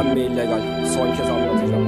Neden mi illegal? Son kez anlatacağım.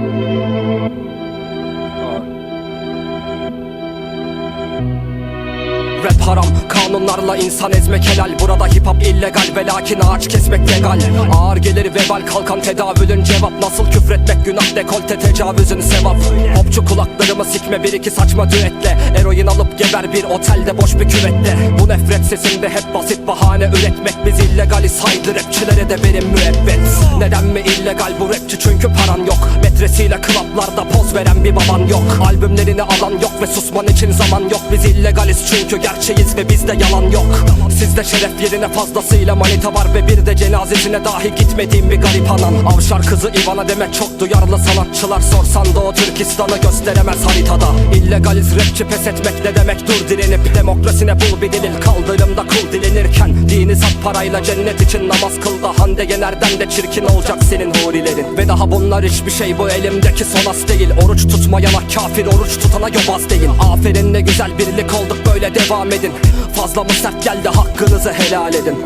Rap haram, kanunlarla insan ezmek helal. Burada hip hop illegal ve lakin ağaç kesmek legal. Ağır gelir vebal kalkan tedavülün cevap. Nasıl küfretmek günah dekolte tecavüzün sevap. Popçu kulaklarımı sikme bir iki saçma düetle. Eroin alıp geber bir otelde boş bir küvette. Bu nefret sesinde hep basit bahane üretmek. Biz illegali saydı rapçilere de verin müebbet. Neden mi illegal bu rapçi? Çünkü paran yok. Metresiyle klaplarda poz veren bir baban yok. Albümlerini alan yok ve susman için zaman yok. Biz illegaliz çünkü gerçeğiz ve bizde yalan yok. Sizde şeref yerine fazlasıyla manita var Ve bir de cenazesine dahi gitmediğim bir garip anan Avşar kızı Ivana demek çok duyarlı sanatçılar Sorsan Doğu Türkistan'ı gösteremez haritada. İllegaliz rapçi pes etmek ne demek? Dur direnip Demokrasine bul bir delil. Kaldırımda kul dilenirken Dini sat parayla cennet için namaz kıl da Hande Yener'den de çirkin olacak senin hurilerin. Ve daha bunlar hiçbir şey bu elimdeki solas değil. Oruç tutmayana kafir oruç tutana yobaz değil. Aferin ne güzel birlik olduk böyle devam edin. Fazla mı sert geldi hakkınızı helal edin.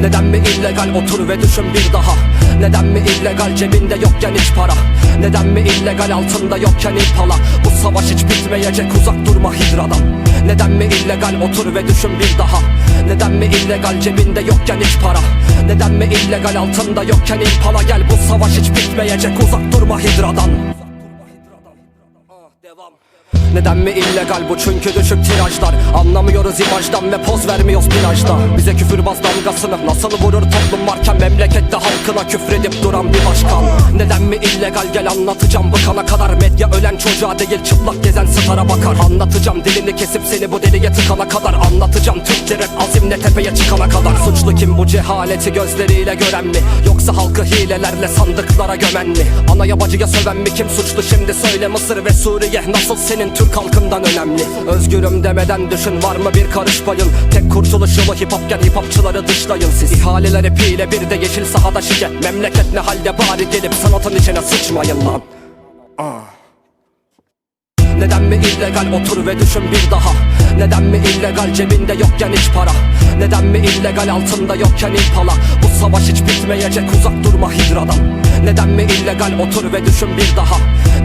Neden mi illegal? Otur ve düşün bir daha. Neden mi illegal? Cebinde yokken hiç para. Neden mi illegal? Altında yokken impala. Bu savaş hiç bitmeyecek uzak durma hidradan. Neden mi illegal? Otur ve düşün bir daha. Neden mi illegal? Cebinde yokken hiç para. Neden mi illegal? Altında yokken impala. Gel bu savaş hiç bitmeyecek uzak durma hidradan Devam. Neden mi illegal bu? Çünkü düşük tirajlar. Anlamıyoruz imajdan ve poz vermiyoruz plajda. Bize küfürbaz damgasını nasıl vurur toplum varken Memlekette halkına küfredip duran bir başkan? Neden mi illegal? Gel anlatacağım. Bu kana kadar Medya ölen çocuğa değil çıplak gezen stara bakar. Anlatacağım dilini kesip seni bu deliye tıkana kadar Anlatacağım tepeye çıkana kadar Suçlu kim bu cehaleti gözleriyle gören mi? Yoksa halkı hilelerle sandıklara gömen mi? Anaya bacıya söven mi? Kim suçlu şimdi? Söyle Mısır ve Suriye nasıl senin Türk halkından önemli? Özgürüm demeden düşün var mı bir karış payın? Tek kurtuluş yolu hip hopken hip hopçıları dışlayın siz. İhaleleri pile bir de yeşil sahada şike. Memleket ne halde bari gelip sanatın içine sıçmayın lan. Neden mi illegal otur ve düşün bir daha Neden mi illegal cebinde yokken hiç para? Neden mi illegal altında yokken impala? Bu savaş hiç bitmeyecek uzak durma hidradan. Neden mi illegal otur ve düşün bir daha?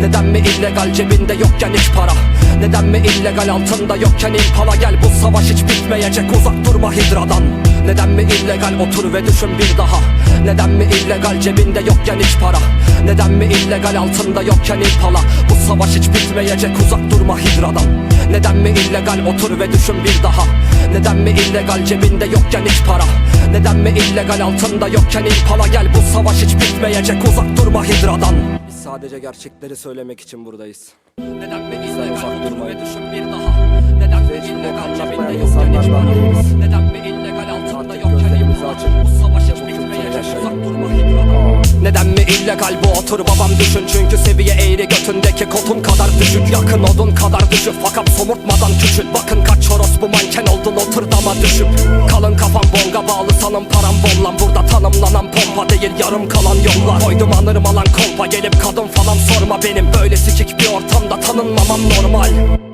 Neden mi illegal cebinde yokken hiç para? Neden mi illegal altında yokken impala Gel? Bu savaş hiç bitmeyecek uzak durma hidradan. Neden mi illegal? Otur ve düşün bir daha. Neden mi illegal? Cebinde yokken hiç para. Neden mi illegal? Altında yokken impala. Bu savaş hiç bitmeyecek uzak durma hidradan. Neden mi illegal? Otur ve düşün bir daha. Neden mi illegal? Cebinde yokken hiç para Neden mi illegal altında yokken impala Gel? Bu savaş hiç bitmeyecek uzak durma hidradan. Biz sadece gerçekleri söylemek için buradayız. Neden mi illegal otur ve düşün bir daha? Neden mi illegal cebinde yokken hiç para Neden mi illegal altında yokken impala Bu savaş hiç bitmeyecek uzak durma hidradan. Neden mi illegal bu otur babam düşün? Çünkü seviye eğri götündeki kotun kadar düşük. Yakın odun kadar düşük. Fakat somurtmadan küçük. Bakın dama düşüp Kalın kafam bonga bağlı sanım param bol lan. Burada tanımlanan pompa değil yarım kalan yollar. Koydum anırım alan kolpa gelip kadın falan sorma benim. Böyle sikik bir ortamda tanınmamam normal